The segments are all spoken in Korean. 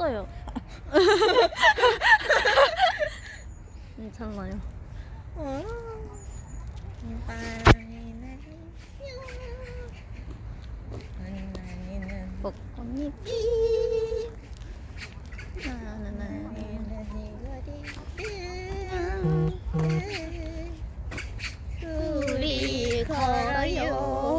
컸어요. 괜찮아요. 벚꽃잎이 나나나 우리 걸어요.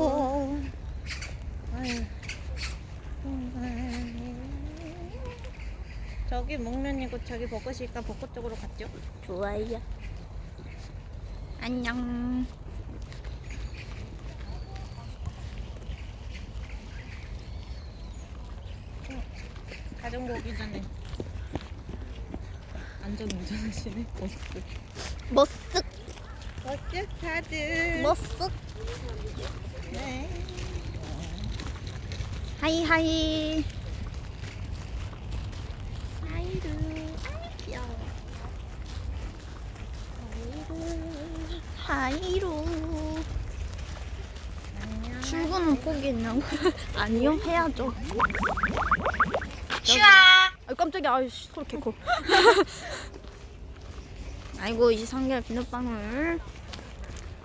저기 목련이고 저기 벚꽃이 있다 벚꽃 쪽으로 갔죠? 좋아요. 안녕. 자전거 오기 전에 안전 운전하시네 버스 머쓱 버스 다들 머쓱 네. 하이 하이. 하이루. 아이 귀여워. 안녕 출근은 포기했냐고? 아니요, 해야죠. 슈아! 아 깜짝이야, 아이씨, 소리 개커. 아이고, 23개월 비눗방울.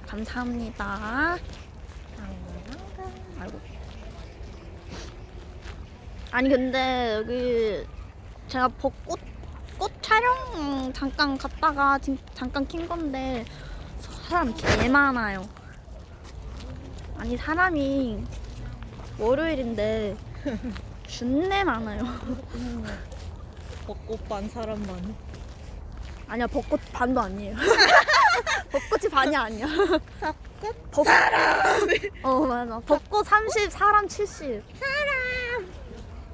감사합니다. 아이고. 아니, 근데 여기 제가 벚꽃, 꽃 촬영 잠깐 갔다가 진- 잠깐 킨 건데 사람 개 많아요. 아니 사람이 월요일인데 준내 많아요. 벚꽃 반 사람 반 아니야 벚꽃 반도 아니에요. 벚꽃이 반이 아니야. 벚꽃 벚... 사람. 어 맞아. 벚꽃 30, 사람 70.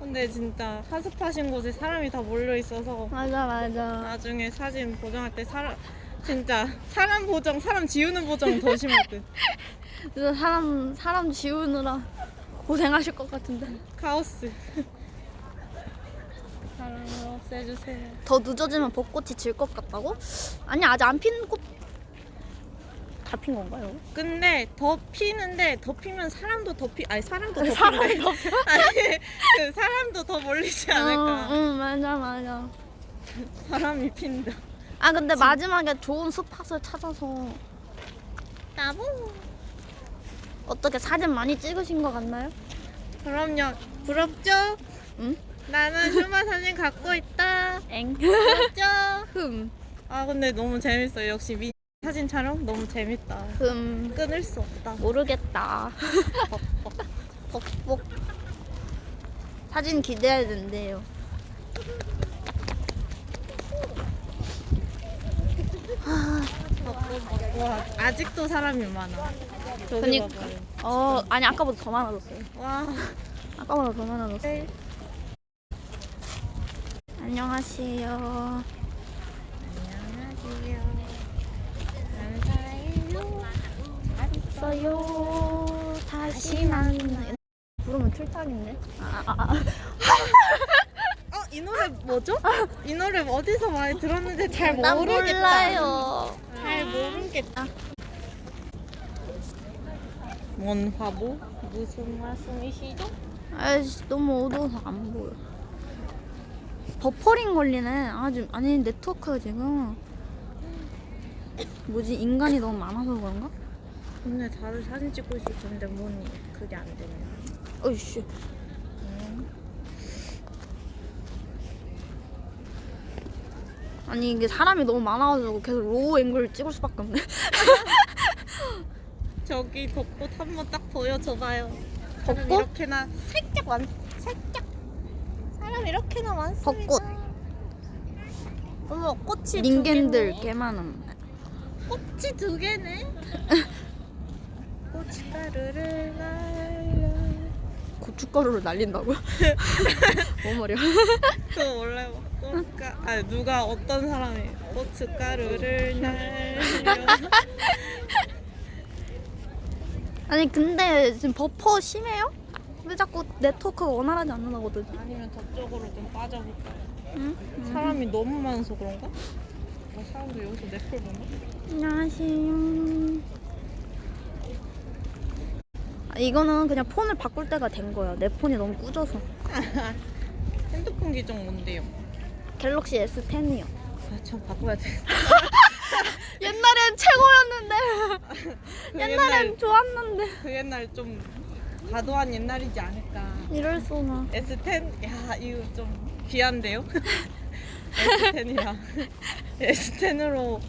근데 진짜 하습하신 곳에 사람이 다 몰려 있어서 맞아 맞아. 나중에 사진 보정할 때 사람 진짜 사람 보정 사람 지우는 보정 더 심할 듯 그래서 사람 사람 지우느라 고생하실 것 같은데. 카오스 사람을 없애주세요 더 늦어지면 벚꽃이 질 것 같다고? 아니 아직 안 핀 꽃. 다핀 건가요? 근데 더 피면 사람도 더 피, 아니 사람도 더 사람이 핀대. 아니 그 사람도 더 몰리지 않을까. 응, 응 맞아 맞아. 사람이 핀다. 아 근데 마지막에 좋은 스팟을 찾아서 나보. 어떻게 사진 많이 찍으신 것 같나요? 그럼요. 부럽죠? 응? 나는 휴마 사진 갖고 있다. 엥. 부럽죠? 흠. 아 근데 너무 재밌어요. 역시 미 사진 촬영 너무 재밌다. 흠. 끊을 수 없다. 모르겠다. 벅벅. 사진 기대해야 된대요. 와 아직도 사람이 많아. 저기 그니까. 봐봐요. 어, 아니 아까보다 더 많아졌어요. 와. 아까보다 더 많아졌어요. 안녕하세요. 안녕하세요. 나는 사랑해요. 있어요. 다시 만나. 부르면 틀딱인데? 아, 아, 아. 어, 이 노래 뭐죠? 이 노래 어디서 많이 들었는데 잘 난 모르겠다. 몰라요. 잘 모르겠다. 뭔 화보? 무슨 말씀이시죠? 아이씨 너무 어두워서 안 보여. 버퍼링 걸리네. 아주 아니 네트워크가 지금 뭐지 인간이 너무 많아서 그런가? 근데 다들 사진 찍고 있을 텐데 뭔 그게 안 되네요. 어이씨. 음. 아니 이게 사람이 너무 많아가지고 계속 로우 앵글을 찍을 수밖에 없네. 저기 벚꽃 한 번 딱 보여줘봐요. 사람 벚꽃? 이렇게나 살짝 많, 살짝. 사람 이렇게나 많습니다. 벚꽃. 어머 꽃이 두 닌겐들 개네. 개 많음. 꽃이 두 개네. 꽃가루를 날려. 고춧가루를 날린다고요? 뭔 말이야? 그거 원래 뭐 꽃가 아 누가 어떤 사람이 고춧가루를 날려. 아니 근데 지금 버퍼 심해요? 왜 자꾸 네트워크가 원활하지 않는 거거든? 아니면 저쪽으로 좀 빠져볼까요? 응? 사람이 너무 많아서 그런가? 뭐 사람들 여기서 넷플 보나? 안녕하세요. 아, 이거는 그냥 폰을 바꿀 때가 된 거야. 내 폰이 너무 꾸져서. 핸드폰 기종 뭔데요? 갤럭시 S10이요. 아, 전 바꿔야 돼. 옛날엔 최고였는데. 그 옛날엔 좋았는데. 그 옛날 좀 과도한 옛날이지 않을까. 이럴 수나. S10? 야, 이거 좀 귀한데요? S10이라. S10으로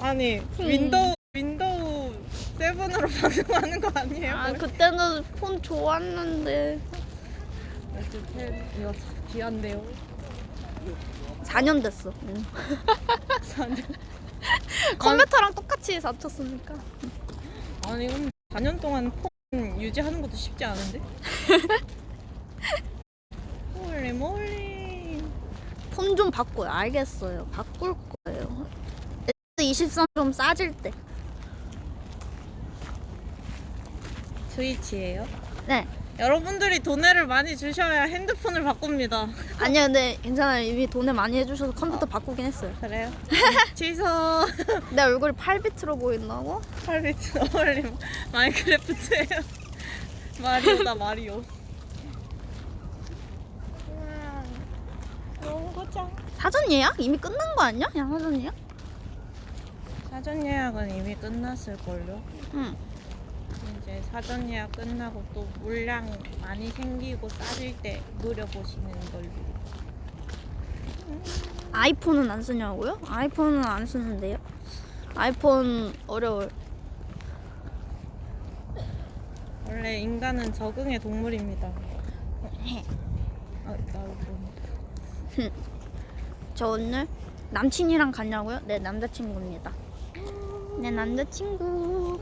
아니 윈도우 윈도우 7으로 방송하는 거 아니에요? 아 그때는 폰 좋았는데. S10 이거 참 귀한데요? 4년 됐어. 응. 4년. 컴퓨터랑 똑같이 다쳤으니까. 아니 그럼 4년 동안 폰 유지하는 것도 쉽지 않은데? 몰리 몰리. 폰 좀 바꿔요. 알겠어요. 바꿀 거예요. S23 좀 싸질 때. 스위치예요? 네. 여러분들이 돈을 많이 주셔야 핸드폰을 바꿉니다. 아니요, 근데 괜찮아요. 이미 돈을 많이 해주셔서 컴퓨터 바꾸긴 했어요. 그래요? 취소. 내 얼굴이 8비트로 보인다고? 8비트 어울림 마인크래프트예요. 마리오다 마리오. 너무 고장. 사전 예약? 이미 끝난 거 아니야? 그냥 사전 예약? 사전 예약은 이미 끝났을 걸요. 응. 이제 사전 예약 끝나고 또 물량 많이 생기고 싸질 때 노려보시는 걸로. 아이폰은 안 쓰냐고요? 아이폰은 안 쓰는데요. 아이폰 어려워요. 원래 인간은 적응의 동물입니다. 아, 저 오늘 남친이랑 갔냐고요? 네, 남자친구입니다. 내 남자친구.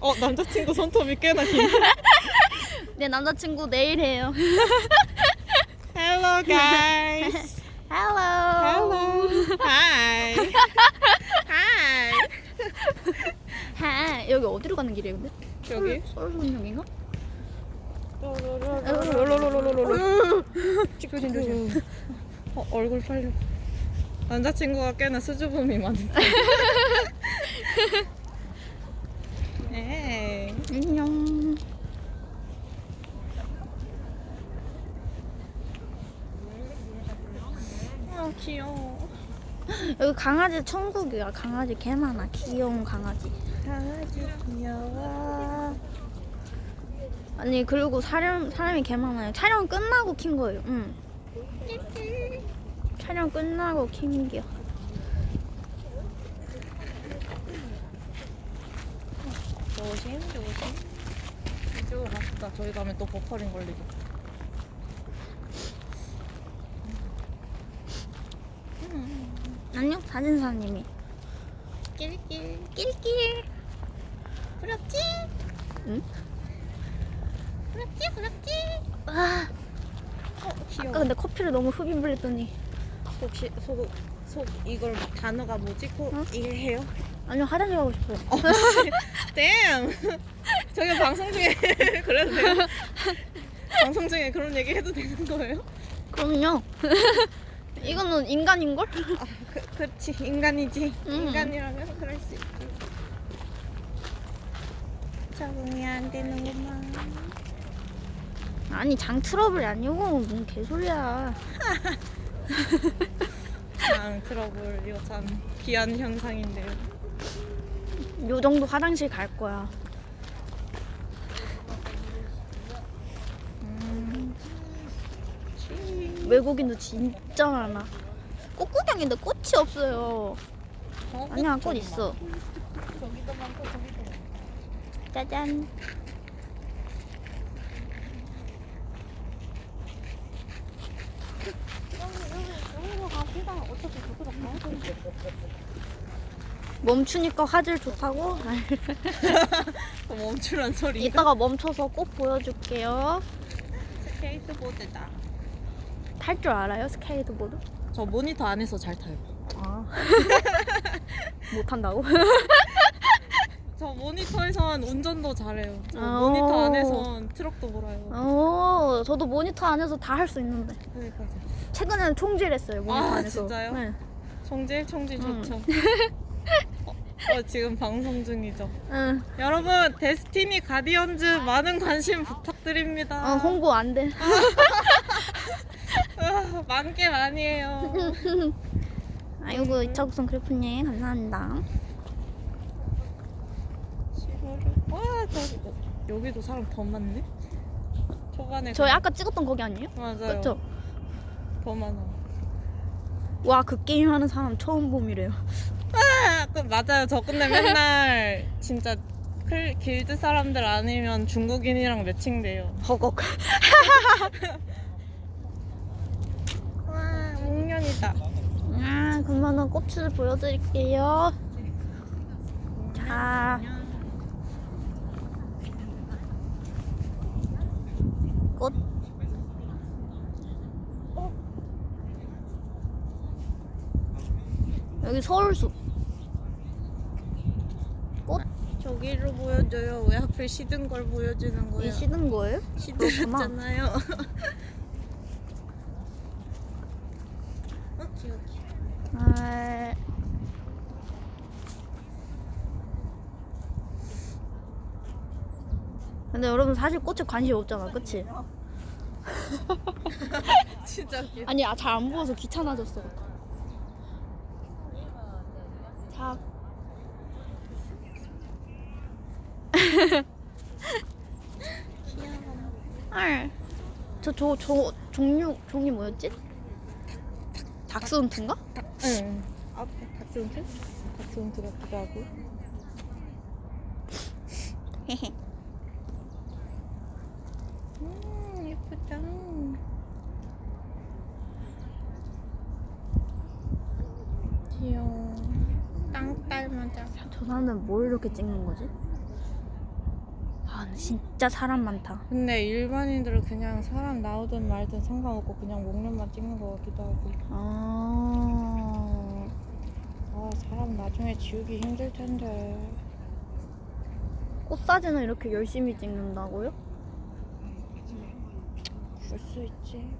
어 남자친구 손톱이 꽤나 긴. 내 남자친구 내일 해요. Hello guys. Hello. Hello. Hi. Hi. 하, 여기 어디로 가는 길이에요, 근데? 여기. 서울분역인가? 조심 조심. 어 얼굴 팔려. 남자친구가 꽤나 수줍음이 많은데. 에이. 안녕. 아 귀여워. 여기 강아지 천국이야. 강아지 개 많아. 귀여운 강아지. 강아지 귀여워. 아니 그리고 사람 사람이 개 많아요. 촬영 끝나고 킨 거예요. 응. 촬영 끝나고 킨 게. 조심 조심. 이쪽으로 갑시다. 저희 가면 또 버퍼링 걸리고. 안녕 사진사님이. 낄낄. 부럽지? 응? 부럽지 부럽지. 와. 어 귀여워. 아까 근데 커피를 너무 흡입 불렸더니 혹시 속, 속 이걸 단어가 뭐지? 코 응? 이게 해요? 아니요 화장실 가고 싶어요. 어, 씨. damn. 저희 방송 중에 그래도 돼요? 방송 중에 그런 얘기 해도 되는 거예요? 그럼요. 이거는 인간인 걸? 아, 그, 그렇지. 인간이지. 음. 인간이라면 그럴 수 있지. 적응이 안 되는구만. 아니 장 트러블이 아니고 뭔 개소리야. 장 트러블 이거 참 귀한 현상인데요. 요 정도 화장실 갈 거야. 음. 외국인도 진짜 많아. 꽃구경인데 꽃이 없어요. 어, 아니야 꽃 있어. 저기도 많고 저기도 많고. 짜잔. 갑시다. 어차피 저기로 가야 되는데. 멈추니까 화질 좋다고? 어, 멈추란 소리. 이따가 멈춰서 꽃 보여줄게요. 스케이트보드다. 탈 줄 알아요 스케이트보드? 저 모니터 안에서 잘 타요. 아. 못 한다고? 저 모니터에선 운전도 잘해요. 저 아. 모니터 안에선 트럭도 몰아요. 어, 저도 모니터 안에서 다 할 수 있는데 여기까지. 최근에는 총질했어요 모니터 아, 안에서. 진짜요? 네. 총질 총질 음. 좋죠. 어, 어, 지금 방송 중이죠. 응. 여러분 데스티니 가디언즈 많은 관심 부탁드립니다. 어, 홍보 안 돼. 아, 만개 많이 해요. 아이고 이차국선 크리프님 감사합니다. 와, 저 여기도 사람 더 많네. 초반에 저희 그냥- 아까 찍었던 거기 아니에요? 맞아요. 그렇죠? 더 많아. 와 그 게임 하는 사람 처음 봄이래요. 아, 그 맞아요. 저 근데 맨날 진짜 클, 길드 사람들 아니면 중국인이랑 매칭돼요. 허걱. 와, 목련이다. 아 그러면은 꽃을 보여드릴게요. 자. 여기 서울숲. 꽃? 저기로 보여줘요. 왜 하필 시든 걸 보여주는 이 거예요? 시든 거예요? 시들었잖아요. 어, 귀여워. 아... 근데 여러분 사실 꽃에 관심이 없잖아, 그치? 진짜 귀여워. 아니, 아, 잘 안 보여서 귀찮아졌어. 자. 헐. 저, 저, 저, 종류, 종이 뭐였지? 닥스훈트인가? 응. 앞에 닥스훈트? 닥스훈트 같기도 하고. 음, 예쁘다. 귀여워. 땅딸 맞아. 저 사람들은 뭘 이렇게 찍는 거지? 진짜 사람 많다. 근데 일반인들은 그냥 사람 나오든 말든 상관없고 그냥 목련만 찍는 거 같기도 하고. 아, 아, 사람 나중에 지우기 힘들 텐데. 꽃 사진을 이렇게 열심히 찍는다고요? 그럴 수 있지.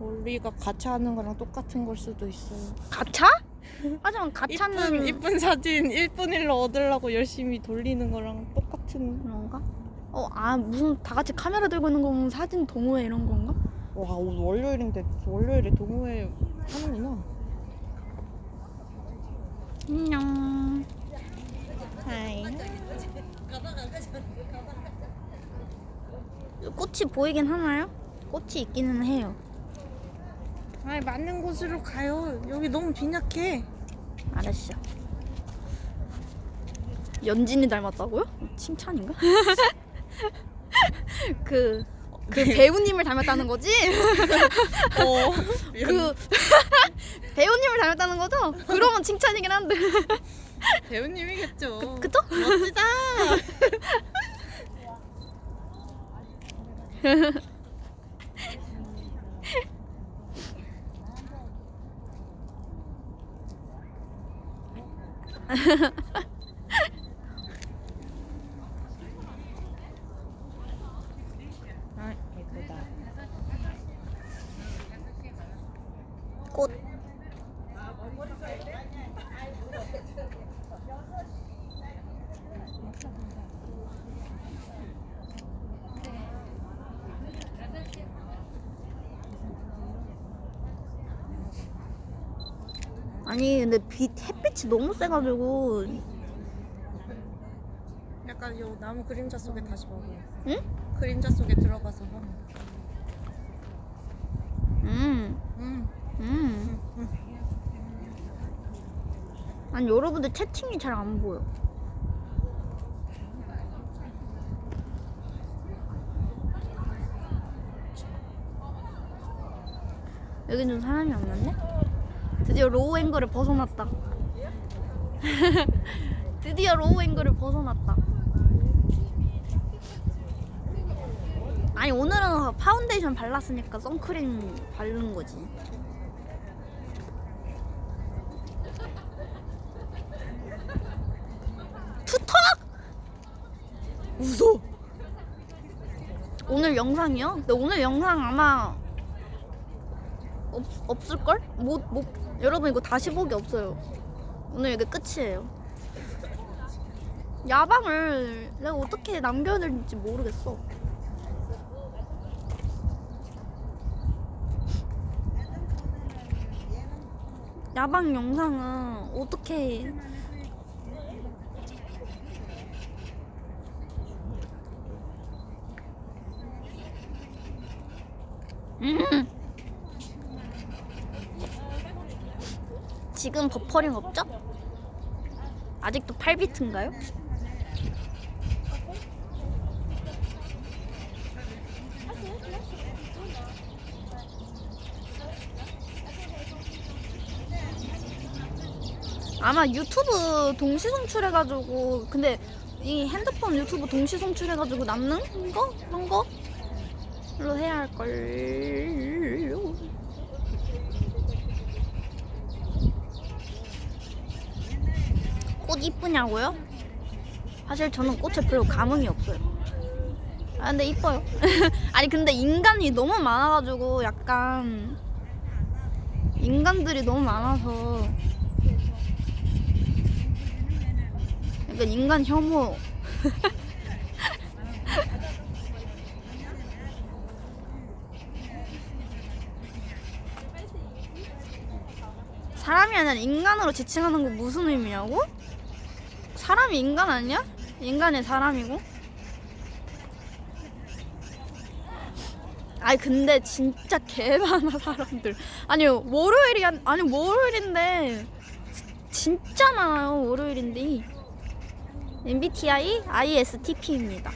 우리가 같이 하는 거랑 똑같은 걸 수도 있어요. 가차? 하지만 가차는 이쁜, 이쁜 사진 1분 1로 얻으려고 열심히 돌리는 거랑 똑같은. 그런가? 어, 아 무슨 다 같이 카메라 들고 있는 거 보면 사진 동호회 이런 건가? 와, 오늘 월요일인데 월요일에 동호회 하는구나. 안녕. 하이. 꽃이 보이긴 하나요? 꽃이 있기는 해요. 아이, 맞는 곳으로 가요. 여기 너무 빈약해. 알았어. 연진이 닮았다고요? 칭찬인가? 그, 그 배우님을 닮았다는 거지? 어. 그 배우님을 닮았다는 거죠? 그러면 칭찬이긴 한데. 배우님이겠죠. 그쵸? 멋지다. 啊哈哈哈哈 아니 근데 빛 햇빛이 너무 세가지고 약간 요 나무 그림자 속에 다시 봐봐. 응? 그림자 속에 들어가서 봐. 음, 응. 음. 응. 아니 여러분들 채팅이 잘 안 보여. 여긴 좀 사람이 안 많네? 드디어 로우 앵글을 벗어났다. 드디어 로우 앵글을 벗어났다. 아니 오늘은 파운데이션 발랐으니까 선크림 바르는 거지. 투턱! 웃어. 오늘 영상이요? 근데 오늘 영상 아마 없, 없을걸? 못, 못, 여러분 이거 다시 보기 없어요. 오늘 이게 끝이에요. 야방을 내가 어떻게 남겨야 될지 모르겠어. 야방 영상은 어떻게 음. 지금 버퍼링 없죠? 아직도 8비트인가요? 아마 유튜브 동시 송출해가지고 근데 이 핸드폰 유튜브 동시 송출해가지고 남는 거? 그런 거 로 해야 할걸 꽃 이쁘냐고요? 사실 저는 꽃에 별로 감흥이 없어요 아 근데 이뻐요 아니 근데 인간이 너무 많아가지고 약간 인간들이 너무 많아서 약간 인간 혐오 사람이 아니라 인간으로 지칭하는 거 무슨 의미냐고? 사람이 인간 아니야? 인간이 사람이고? 아니 근데 진짜 개 많아 사람들 아니 월요일이 한- 아니 월요일인데 진짜 많아요 월요일인데 MBTI ISTP입니다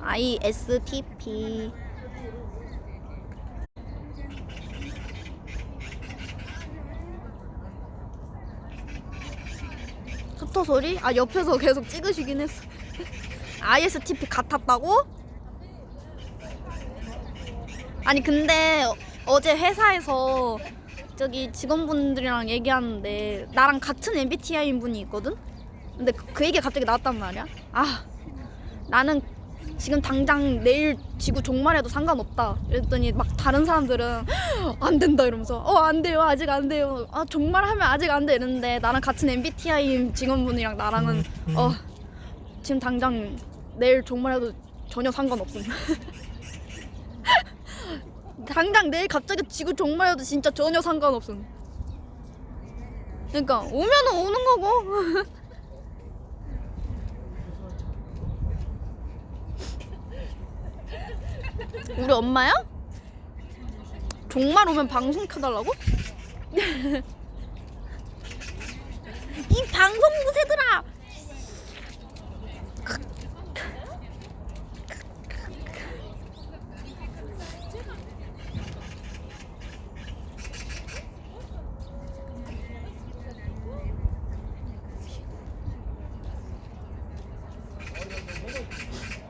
ISTP 흩터 소리? 아 옆에서 계속 찍으시긴 했어 ISTP 같았다고? 아니 근데 어- 어제 회사에서 저기 직원분들이랑 얘기하는데 나랑 같은 MBTI인 분이 있거든? 근데 그, 그 얘기가 갑자기 나왔단 말이야 아 나는 지금 당장 내일 지구 종말해도 상관없다. 이랬더니 막 다른 사람들은 안 된다. 이러면서 어 안 돼요. 아직 안 돼요 아 종말하면 아직 안 돼. 이랬는데 나랑 같은 MBTI인 직원분이랑 나랑은 어 지금 당장 내일 종말해도 전혀 상관없음. 당장 내일 갑자기 지구 종말해도 진짜 전혀 상관없음. 그러니까 오면은 오는 거고 우리 엄마야? 종말 오면 방송 켜달라고? 이 방송부 새들아!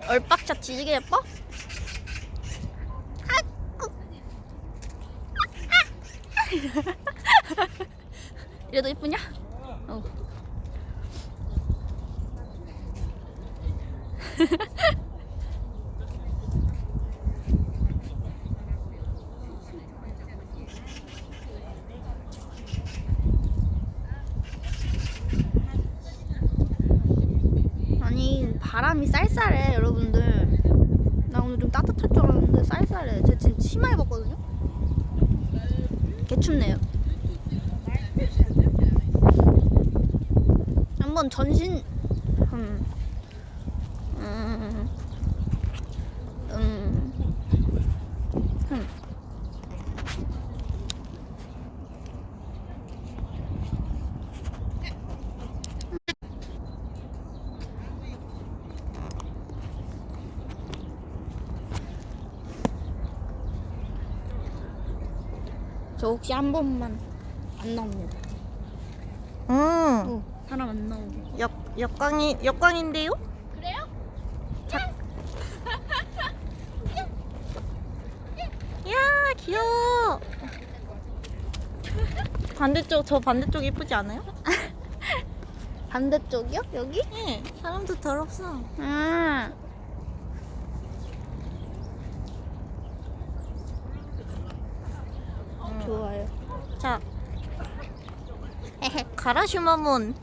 얼빡샷 지지게 예뻐? 이래도 이쁘냐? 어. 아니 바람이 쌀쌀해 여러분들 나 오늘 좀 따뜻할 줄 알았는데 쌀쌀해 제가 지금 치마 입었거든요 개춥네요 한번 전신 음. 음. 음. 음. 저 혹시 한 번만 안 나옵니다. 음. 어, 사람 안 나오게. 역 역광이 역광인데요? 그래요? 야 귀여워. 반대쪽 저 반대쪽 이쁘지 않아요? 반대쪽이요? 여기? 네. 사람도 덜 없어. 좋아요. 자. 가라슈마몬.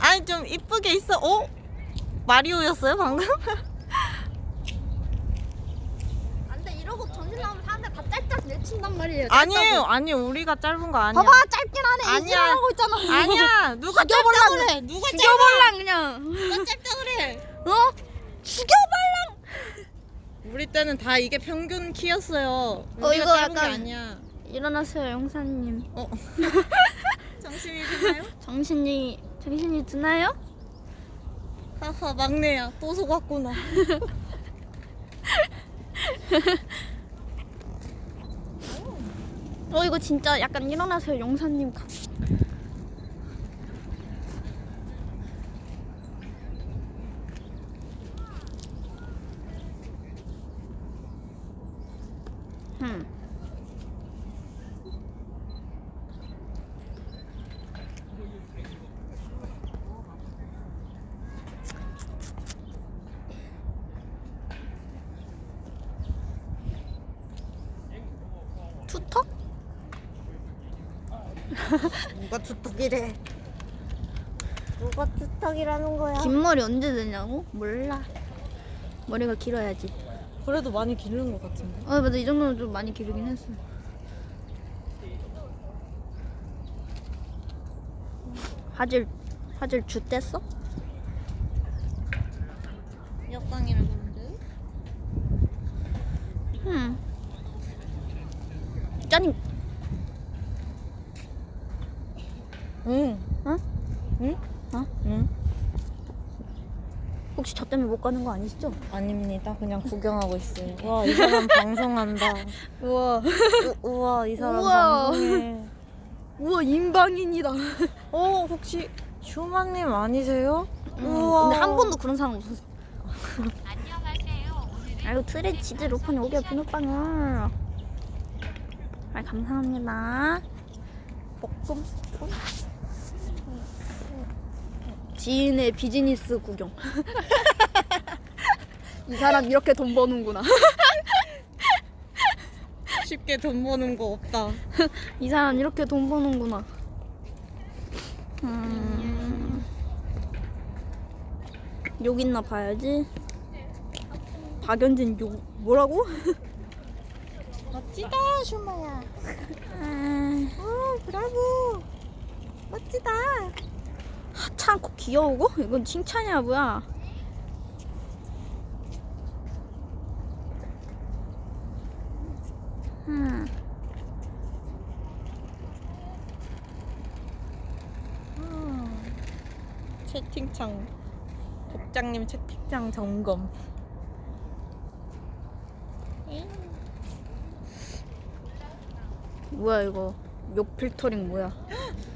아니 좀 이쁘게 있어. 어? 마리오였어요 방금? 안돼 이러고 전신 나오면 사람들 다 짤짤 내친단 말이에요. 아니에요, 아니요. 우리가 짧은 거 아니야. 봐봐 짧긴 하네. 아니야. 아니야. 있잖아. 아니야. 누가 짧다 죽여볼라 그래? 누가 죽여볼랑 그냥. 누가 짧다 그래? 어? 죽여볼랑. 우리 때는 다 이게 평균 키였어요. 어, 우리가 이거 짧은 게 약간- 아니야. 일어나세요 영사님. 어. 정신이 드나요? 정신이 정신이 드나요? 하하 막내야 또 속았구나. 어 이거 진짜 약간 일어나세요 영사님 가. 음. 투턱? 누가 투턱이래? 누가 투턱이라는 거야? 긴 머리 언제 되냐고? 몰라. 머리가 길어야지. 그래도 많이 기르는 것 같은데. 어 맞아 이 정도는 좀 많이 기르긴 했어. 화질 화질 주 뗐어? 역광이라는데? 응. 짜니 응. 어? 응? 어? 응? 혹시 저 때문에 못 가는 거 아니시죠? 아닙니다. 그냥 구경하고 있어요. 와, 이 사람 방송한다. 우와 우, 우와, 이 사람 우와. 방송해. 우와 인방인이다. 어, 혹시 슈마님 아니세요? 우와. 근데 한 번도 그런 사람 없었어. 아이고 트레 치즈 로판이 오게 비눗방울. 아 감사합니다. 볶음? 지인의 비즈니스 구경. 이 사람 이렇게 돈 버는구나. 쉽게 돈 버는 거 없다. 이 사람 이렇게 돈 버는구나. 음. 욕 있나 봐야지. 박연진 욕 뭐라고? 멋지다, 슈마야. 아, 오, 브라보. 멋지다. 하찮고 귀여우고? 이건 칭찬이야 뭐야? 음. 음. 채팅창. 복장님 채팅창 점검. 뭐야 이거 욕 필터링 뭐야?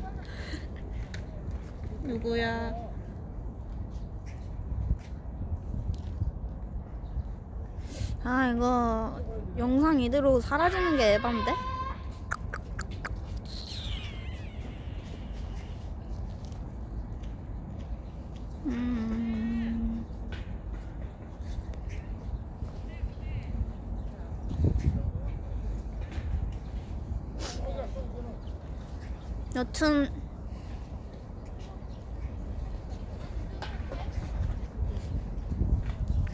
누구야? 아 이거 영상 이대로 사라지는 게 에반데? 음. 여튼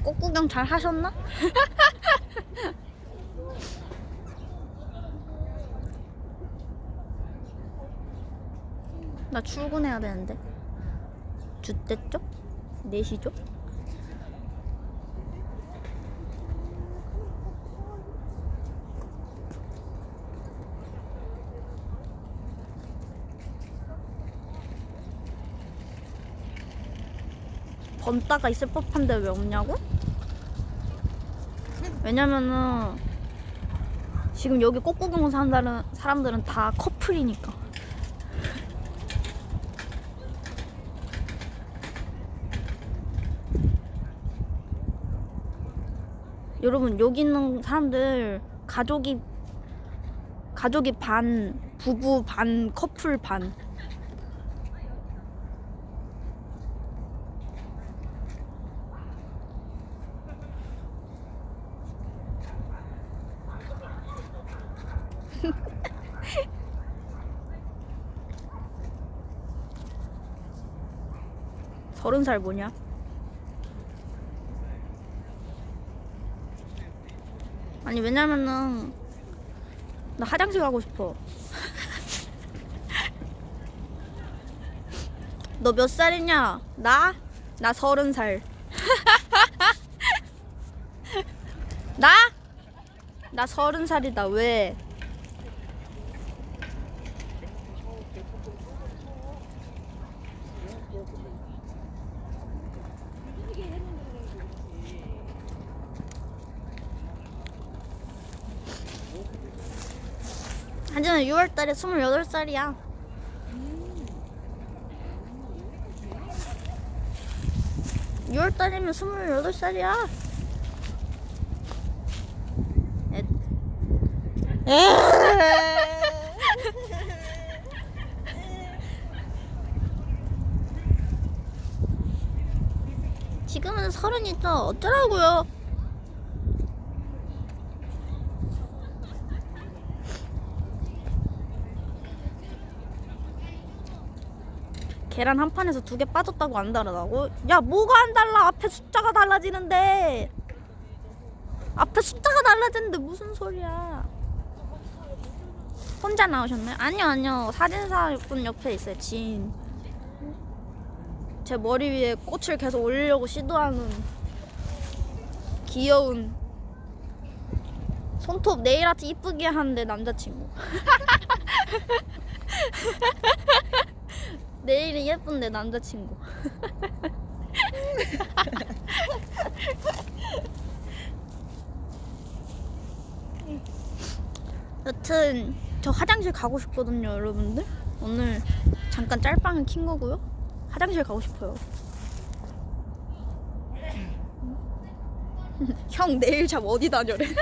꽃 구경 잘 하셨나? 나 출근해야 되는데. 주때죠? 4시죠? 번따가 있을 법한데 왜 없냐고? 왜냐면은 지금 여기 꽃구경 사는 사람들은 다 커플이니까. 여러분 여기 있는 사람들 가족이 가족이 반 부부 반 커플 반 서른 살 뭐냐? 아니 왜냐면은 나 화장실 가고 싶어. 너 몇 살이냐? 나? 나 서른 살. 나? 나 서른 살이다. 왜? 6월달에 28살이야. 음. 6월달이면 28살이야. 지금은 서른이죠. 어쩌라고요? 계란 한 판에서 두 개 빠졌다고 안 다르다고? 야 뭐가 안 달라? 앞에 숫자가 달라지는데 앞에 숫자가 달라지는데 무슨 소리야? 혼자 나오셨나요? 아니요 아니요 사진사분 옆에 있어요 지인 제 머리 위에 꽃을 계속 올리려고 시도하는 귀여운 손톱 네일 아트 이쁘게 하는데 남자친구 네일이 예쁜데 남자친구 여튼 저 화장실 가고 싶거든요 여러분들 오늘 잠깐 짤방을 킨 거고요 화장실 가고 싶어요 형 내일 잠 어디 다녀래?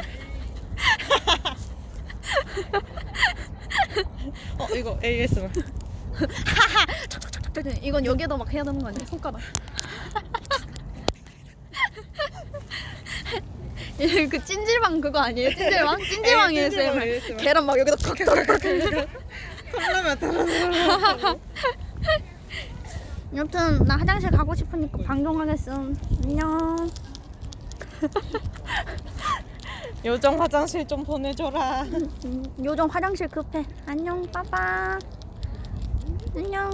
어 이거 ASMR. 착착착 이건 여기에다 막 해야 되는 거 아니야? 손가락 이그 찜질방 그거 아니에요? 찜질방? 찜질방 에, 찜질방 ASMR ASMR. 계란 막 여기다 칵칵칵 털나면 달아달라고. 여튼 나 화장실 가고 싶으니까 방송하겠음 안녕 요정 화장실 좀 보내줘라. 음, 요정 화장실 급해 안녕 빠빠 안녕